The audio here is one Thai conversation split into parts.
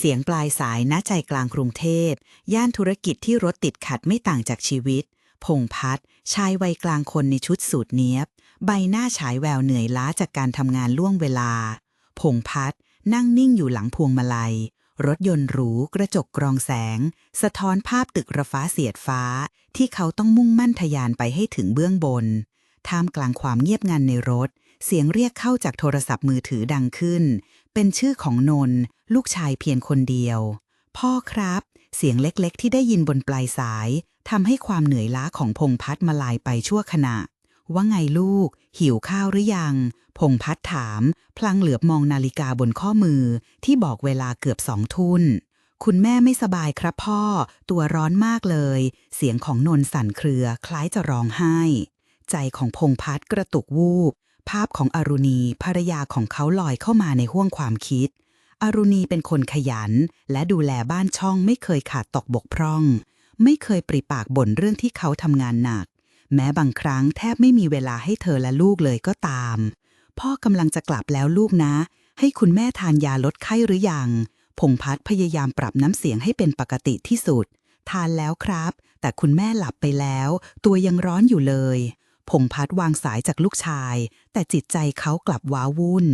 เสียงปลายสายณใจกลางกรุงเทพ ย่านธุรกิจที่รถติดขัดไม่ต่างจากชีวิต พงพัฒน์ชายวัยกลางคนในชุดสูทเนี้ยบ ใบหน้าฉายแววเหนื่อยล้าจากการทำงานล่วงเวลา พงพัฒน์นั่งนิ่งอยู่หลังพวงมาลัย รถยนต์หรูกระจกกรองแสง สะท้อนภาพตึกระฟ้าเสียดฟ้า ที่เขาต้องมุ่งมั่นทะยานไปให้ถึงเบื้องบน ท่ามกลางความเงียบงันในรถ เสียงเรียกเข้าจากโทรศัพท์มือถือดังขึ้น เป็นชื่อของนนท์ลูกชายเพียงคนเดียว พ่อครับ เสียงเล็กๆ ที่ได้ยินบนปลายสายทำให้ความเหนื่อยล้าของพงพัฒน์มาลายไปชั่วขณะ ว่าไงลูก หิวข้าวหรือยัง พงพัฒน์ถาม พลางเหลือบมองนาฬิกาบนข้อมือ ที่บอกเวลาเกือบสองทุ่นคุณแม่ไม่สบายครับพ่อ ตัวร้อนมากเลย เสียงของนนท์สั่นเครือคล้ายจะร้องไห้ ใจของพงพัฒน์กระตุกวูบ ภาพของอรุณีภรรยาของเขาลอยเข้ามาในห้วงความคิด อรุณีเป็นคนขยัน และดูแลบ้านช่องไม่เคยขาดตกบกพร่อง ไม่เคยปริปากบ่นเรื่องที่เขาทำงานหนัก แม้บางครั้งแทบไม่มีเวลาให้เธอและลูกเลยก็ตาม พ่อกำลังจะกลับแล้วลูกนะ ให้คุณแม่ทานยาลดไข้หรือยังพงพัฒพยายามปรับน้ำเสียงให้เป็นปกติที่สุด ทานแล้วครับ แต่คุณแม่หลับไปแล้ว ตัวยังร้อนอยู่เลย พงพัฒน์วางสายจากลูกชาย แต่จิตใจเขากลับว้าวุ่น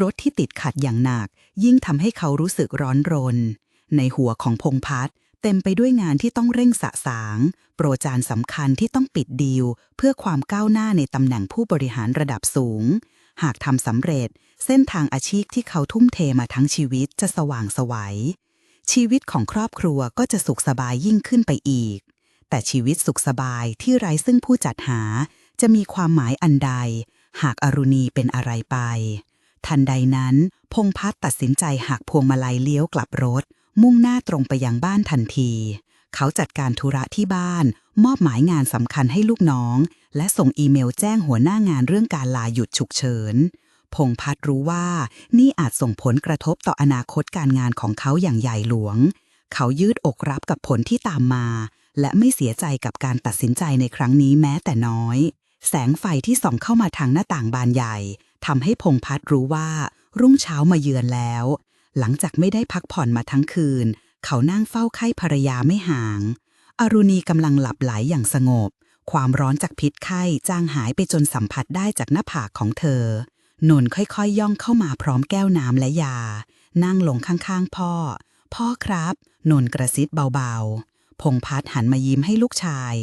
รถที่ติดขัดอย่างหนัก ยิ่งทำให้เขารู้สึกร้อนรน ในหัวของพงพัฒน์เต็มไปด้วยงานที่ต้องเร่งสะสาง โปรจารสำคัญที่ต้องปิดดีล เพื่อความก้าวหน้าในตำแหน่งผู้บริหารระดับสูง หากทำสำเร็จ เส้นทางอาชีพที่เขาทุ่มเทมาทั้งชีวิตจะสว่างไสวัย ชีวิตของครอบครัวก็จะสุขสบายยิ่งขึ้นไปอีก แต่ชีวิตสุขสบายที่ไร้ซึ่งผู้จัดหา จะมีความหมายอันใด หากอรุณีเป็นอะไรไป ทันใดนั้น พงพัฒน์ตัดสินใจหักพวงมาลัยเลี้ยวกลับรถ มุ่งหน้าตรงไปยังบ้านทันที เขาจัดการธุระที่บ้าน มอบหมายงานสำคัญให้ลูกน้อง และส่งอีเมลแจ้งหัวหน้างานเรื่องการลาหยุดฉุกเฉินพงพัฒน์รู้ว่านี่อาจส่งผลกระทบต่ออนาคตการงานของเขาอย่างใหญ่หลวง เขายืดอกรับกับผลที่ตามมา และไม่เสียใจกับการตัดสินใจในครั้งนี้แม้แต่น้อย แสงไฟที่ส่องเข้ามาทางหน้าต่างบานใหญ่ทำให้พงพัฒน์รู้ว่า รุ่งเช้ามาเยือนแล้ว หลังจากไม่ได้พักผ่อนมาทั้งคืน เขานั่งเฝ้าไข้ภรรยาไม่ห่าง อรุณีกำลังหลับไหลอย่างสงบ ความร้อนจากพิษไข้จางหายไปจนสัมผัสได้จากหน้าผากของเธอนนค่อยๆย่องเข้ามาพร้อมแก้วน้ำและยา นั่งลงข้างๆ พ่อ พ่อครับนนกระซิบเบาๆ พงพัฒน์หันมายิ้มให้ลูกชาย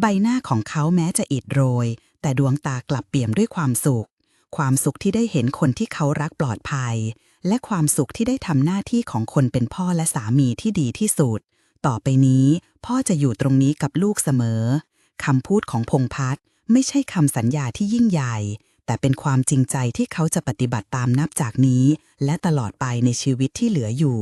ใบหน้าของเขาแม้จะอิดโรย แต่ดวงตากลับเปี่ยมด้วยความสุข ความสุขที่ได้เห็นคนที่เขารักปลอดภัย และความสุขที่ได้ทำหน้าที่ของคนเป็นพ่อและสามีที่ดีที่สุด ต่อไปนี้พ่อจะอยู่ตรงนี้กับลูกเสมอคำพูดของพงพัฒน์ไม่ใช่คำสัญญาที่ยิ่งใหญ่ แต่เป็นความจริงใจที่เขาจะปฏิบัติตามนับจากนี้ และตลอดไปในชีวิตที่เหลืออยู่